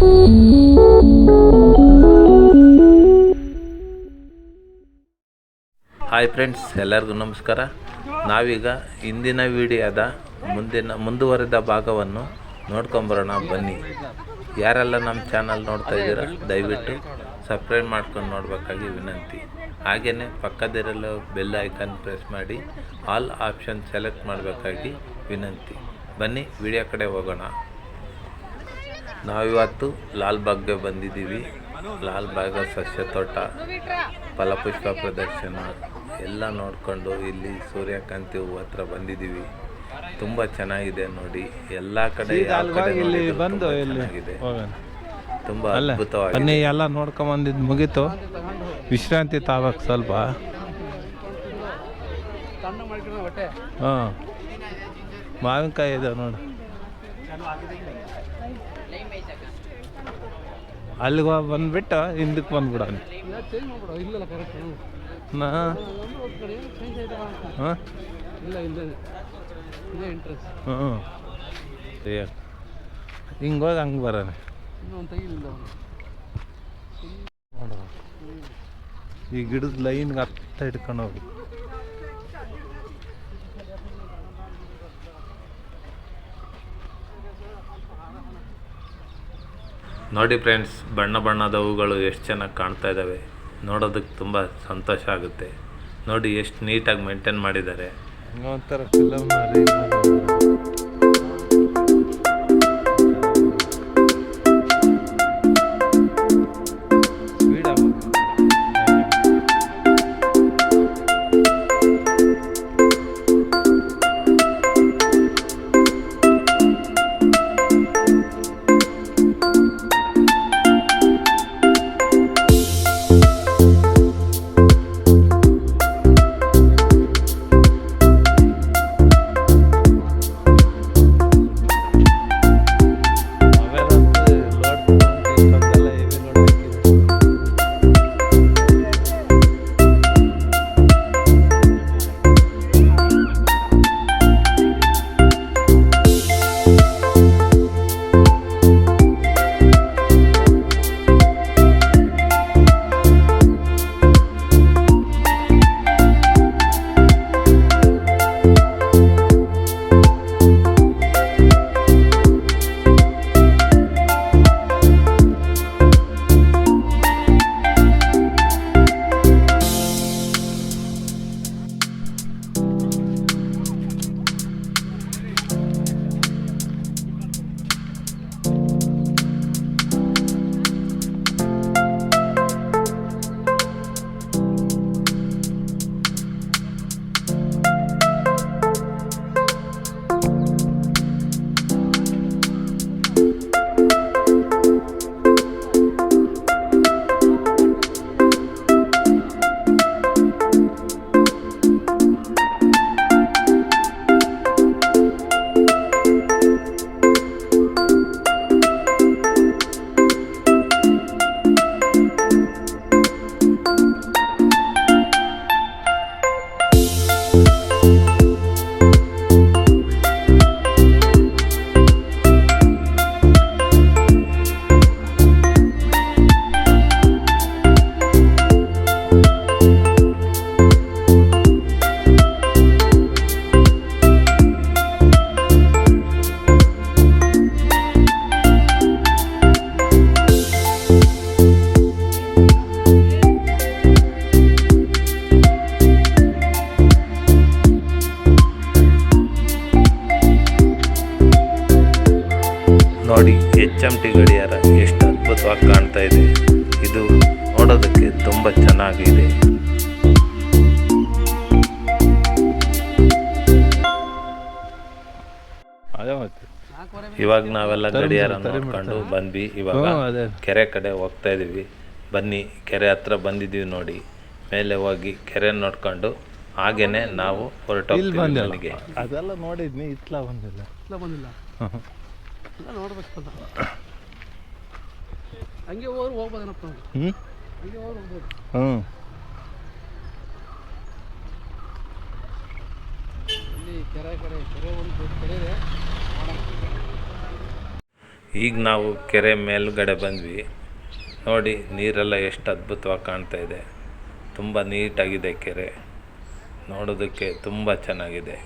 Hi friends ಎಲ್ಲರಿಗೂ ನಮಸ್ಕಾರ. ನಾವೀಗ ಇಂದಿನ ವಿಡಿಯೋದ ಮುಂದಿನ ಮುಂದುವರೆದ ಭಾಗವನ್ನು ನೋಡ್ಕೊಂಬರೋಣ ಬನ್ನಿ. ಯಾರೆಲ್ಲ ನಮ್ಮ ಚಾನಲ್ ನೋಡ್ತಾ ಇದ್ದೀರಾ, ದಯವಿಟ್ಟು ಸಬ್ಸ್ಕ್ರೈಬ್ ಮಾಡ್ಕೊಂಡು ನೋಡಬೇಕಾಗಿ ವಿನಂತಿ. ಹಾಗೆಯೇ ಪಕ್ಕದಲ್ಲಿರೋ ಬೆಲ್ ಐಕಾನ್ ಪ್ರೆಸ್ ಮಾಡಿ, ಆಲ್ ಆಪ್ಷನ್ ಸೆಲೆಕ್ಟ್ ಮಾಡಬೇಕಾಗಿ ವಿನಂತಿ. ಬನ್ನಿ, ವಿಡಿಯೋ ಕಡೆ ಹೋಗೋಣ. ನಾವಿವತ್ತು ಲಾಲ್ಬಾಗ್ಗೆ ಬಂದಿದ್ದೀವಿ. ಲಾಲ್ಬಾಗ ಸಸ್ಯ ತೋಟ ಫಲಪುಷ್ಪ ಪ್ರದರ್ಶನ ಎಲ್ಲ ನೋಡಿಕೊಂಡು ಇಲ್ಲಿ ಸೂರ್ಯಕಾಂತಿ ಹೂವು ಹತ್ರ ಬಂದಿದ್ದೀವಿ. ತುಂಬ ಚೆನ್ನಾಗಿದೆ ನೋಡಿ. ಎಲ್ಲ ಕಡೆ ಇಲ್ಲಿ ಬಂದು ತುಂಬ ಅದ್ಭುತವಾಗಿ ಎಲ್ಲ ನೋಡ್ಕೊಂಬಂದಿದ್ದು ಮುಗಿತು. ವಿಶ್ರಾಂತಿ ತಾವಾಗ ಸ್ವಲ್ಪ. ಹಾಂ. ಮಾವಿನಕಾಯಿ ಇದೆ ನೋಡಿ. ಅಲ್ಲಿಗೆ ಬಂದ್ಬಿಟ್ಟು ಹಿಂದಕ್ಕೆ ಬಂದ್ಬಿಡ ಹ್ಞೂ ಹಿಂಗೆ ಹೋಗಿ ಬರೋಣ. ಈ ಗಿಡದ ಲೈನ್ಗೆ ಹತ್ತ ಹಿಡ್ಕೊಂಡು ಹೋಗಿ. ನೋಡಿ ಫ್ರೆಂಡ್ಸ್, ಬಣ್ಣ ಬಣ್ಣದ ಹೂಗಳು ಎಷ್ಟು ಚೆನ್ನಾಗಿ ಕಾಣ್ತಾ ಇದ್ದಾವೆ ನೋಡೋದಕ್ಕೆ ತುಂಬ ಸಂತೋಷ ಆಗುತ್ತೆ. ನೋಡಿ ಎಷ್ಟು ನೀಟಾಗಿ ಮೇಂಟೈನ್ ಮಾಡಿದ್ದಾರೆ. ಹಂಗ ಒಂಥರ ನೋಡಿ ಎಚ್ ಎಂ ಟಿ ಗಡಿಯಾರ ಎಷ್ಟು ಅದ್ಭುತವಾಗಿ ಕಾಣ್ತಾ ಇದೆ. ಇದು ನೋಡೋದಕ್ಕೆ ತುಂಬ ಚೆನ್ನಾಗಿದೆ. ಇವಾಗ ನಾವೆಲ್ಲ ಗಡಿಯಾರ ನೋಡ್ಕೊಂಡು ಬಂದ್ವಿ. ಇವಾಗ ಕೆರೆ ಕಡೆ ಹೋಗ್ತಾ ಇದೀವಿ. ಬನ್ನಿ ಕೆರೆ ಹತ್ರ ಬಂದಿದ್ದೀವಿ ನೋಡಿ. ಮೇಲೆ ಹೋಗಿ ಕೆರೆ ನೋಡ್ಕೊಂಡು ಹಾಗೇನೆ ನಾವು ಹೊರಟೋಗ್ತೀವಿ ಮನೆಗೆ ಅದೆಲ್ಲ ನೋಡಿದ್ನಿ ಇತ್ಲ ಬಂದಿಲ್ಲ. ಇತ್ಲ ಬಂದಿಲ್ಲ. ಇಲ್ಲ ನೋಡ್ಬೇಕಲ್ಲ ಹಂಗೆ ಹೋದ್ರೆ ಹೋಗ್ಬೋದೇನಪ್ಪ ನಾವು? ಹ್ಞೂ ಹಂಗೆ ಹೋದ್ರೆ ಹೋಗ್ಬೋದು. ಹ್ಞೂ ಇಲ್ಲಿ ಕೆರೆ ಕಡೆ ಕೆರೆ ಒಂದು ದೊಡ್ಡ ಕೆರೆ ಇದೆ. ಈಗ ನಾವು ಕೆರೆ ಮೇಲ್ಗಡೆ ಬಂದ್ವಿ. ನೋಡಿ ನೀರೆಲ್ಲ ಎಷ್ಟು ಅದ್ಭುತವಾಗಿ ಕಾಣ್ತಾ ಇದೆ. ತುಂಬ ನೀಟಾಗಿದೆ ಕೆರೆ. ನೋಡೋದಕ್ಕೆ ತುಂಬ ಚೆನ್ನಾಗಿದೆ.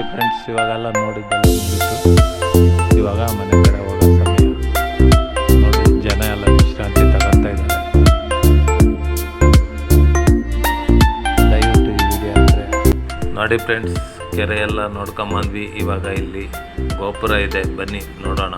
ನೋಡಿ ಫ್ರೆಂಡ್ಸ್ ಇವಾಗೆಲ್ಲ ನೋಡಿದ್ದೆಲ್ಲ ಇವಾಗ ಮನೆ ಕಡೆ ಹೋಗೋ ಸಮಯ. ನೋಡಿ, ಜನ ಎಲ್ಲ ವಿಶ್ರಾಂತಿ ತಗೊಳ್ತಾ ಇದ್ದಾರೆ. ದಯವಿಟ್ಟು ಈ ವಿಡಿಯೋ ಅಂದರೆ ನೋಡಿ ಫ್ರೆಂಡ್ಸ್ ಕೆರೆ ಎಲ್ಲ ನೋಡ್ಕೊಂಬಂದ್ವಿ. ಇವಾಗ ಇಲ್ಲಿ ಗೋಪುರ ಇದೆ. ಬನ್ನಿ, ನೋಡೋಣ.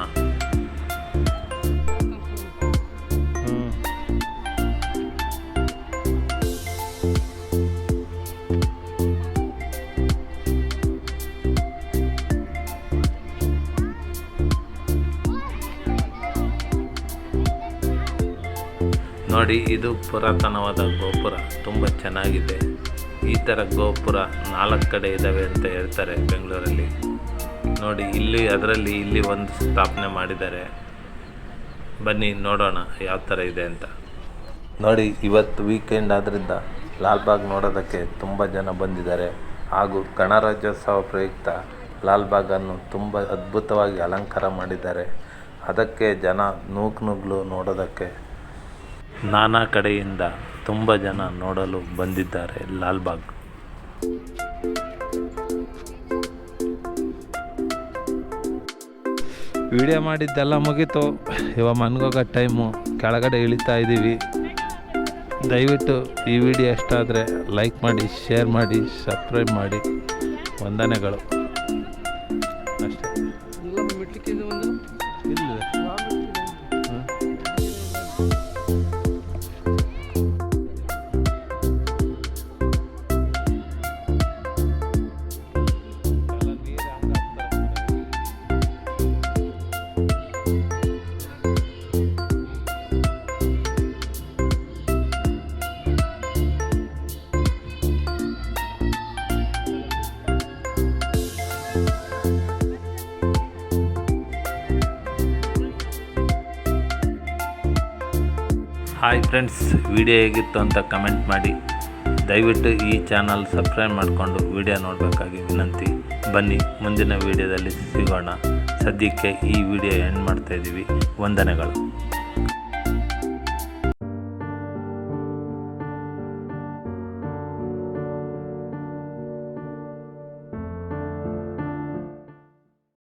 ನೋಡಿ, ಇದು ಪುರಾತನವಾದ ಗೋಪುರ. ತುಂಬ ಚೆನ್ನಾಗಿದೆ. ಈ ಥರ ಗೋಪುರ ನಾಲ್ಕು ಕಡೆ ಇದ್ದಾವೆ ಅಂತ ಹೇಳ್ತಾರೆ ಬೆಂಗಳೂರಲ್ಲಿ. ನೋಡಿ, ಇಲ್ಲಿ, ಅದರಲ್ಲಿ ಇಲ್ಲಿ ಒಂದು ಸ್ಥಾಪನೆ ಮಾಡಿದ್ದಾರೆ. ಬನ್ನಿ, ನೋಡೋಣ ಯಾವ ಥರ ಇದೆ ಅಂತ. ನೋಡಿ, ಇವತ್ತು ವೀಕೆಂಡ್ ಆದ್ದರಿಂದ ಲಾಲ್ಬಾಗ್ ನೋಡೋದಕ್ಕೆ ತುಂಬ ಜನ ಬಂದಿದ್ದಾರೆ. ಹಾಗೂ ಗಣರಾಜ್ಯೋತ್ಸವ ಪ್ರಯುಕ್ತ ಲಾಲ್ಬಾಗನ್ನು ತುಂಬ ಅದ್ಭುತವಾಗಿ ಅಲಂಕಾರ ಮಾಡಿದ್ದಾರೆ. ಅದಕ್ಕೆ ಜನ ನೂಕು ನುಗ್ಲು ನೋಡೋದಕ್ಕೆ ನಾನಾ ಕಡೆಯಿಂದ ತುಂಬ ಜನ ನೋಡಲು ಬಂದಿದ್ದಾರೆ ಲಾಲ್ಬಾಗ್. ವಿಡಿಯೋ ಮಾಡಿದ್ದೆಲ್ಲ ಮುಗೀತು. ಇವಾಗ ಮನ್ಗೋಗೋ ಟೈಮು. ಕೆಳಗಡೆ ಇಳಿತಾ ಇದ್ದೀವಿ ದಯವಿಟ್ಟು ಈ ವಿಡಿಯೋ ಇಷ್ಟ ಆದರೆ ಲೈಕ್ ಮಾಡಿ, ಶೇರ್ ಮಾಡಿ, ಸಬ್ಸ್ಕ್ರೈಬ್ ಮಾಡಿ. ವಂದನೆಗಳು. ಹಾಯ್ ಫ್ರೆಂಡ್ಸ್, ವಿಡಿಯೋ ಹೇಗಿತ್ತು ಅಂತ ಕಮೆಂಟ್ ಮಾಡಿ. ದಯವಿಟ್ಟು ಈ ಚಾನಲ್ ಸಬ್ಸ್ಕ್ರೈಬ್ ಮಾಡಿಕೊಂಡು ವಿಡಿಯೋ ನೋಡಬೇಕಾಗಿ ವಿನಂತಿ. ಬನ್ನಿ, ಮುಂದಿನ ವಿಡಿಯೋದಲ್ಲಿ ಸಿಗೋಣ. ಸದ್ಯಕ್ಕೆ ಈ ವಿಡಿಯೋ ಎಂಡ್ ಮಾಡ್ತಾಯಿದ್ದೀವಿ ವಂದನೆಗಳು.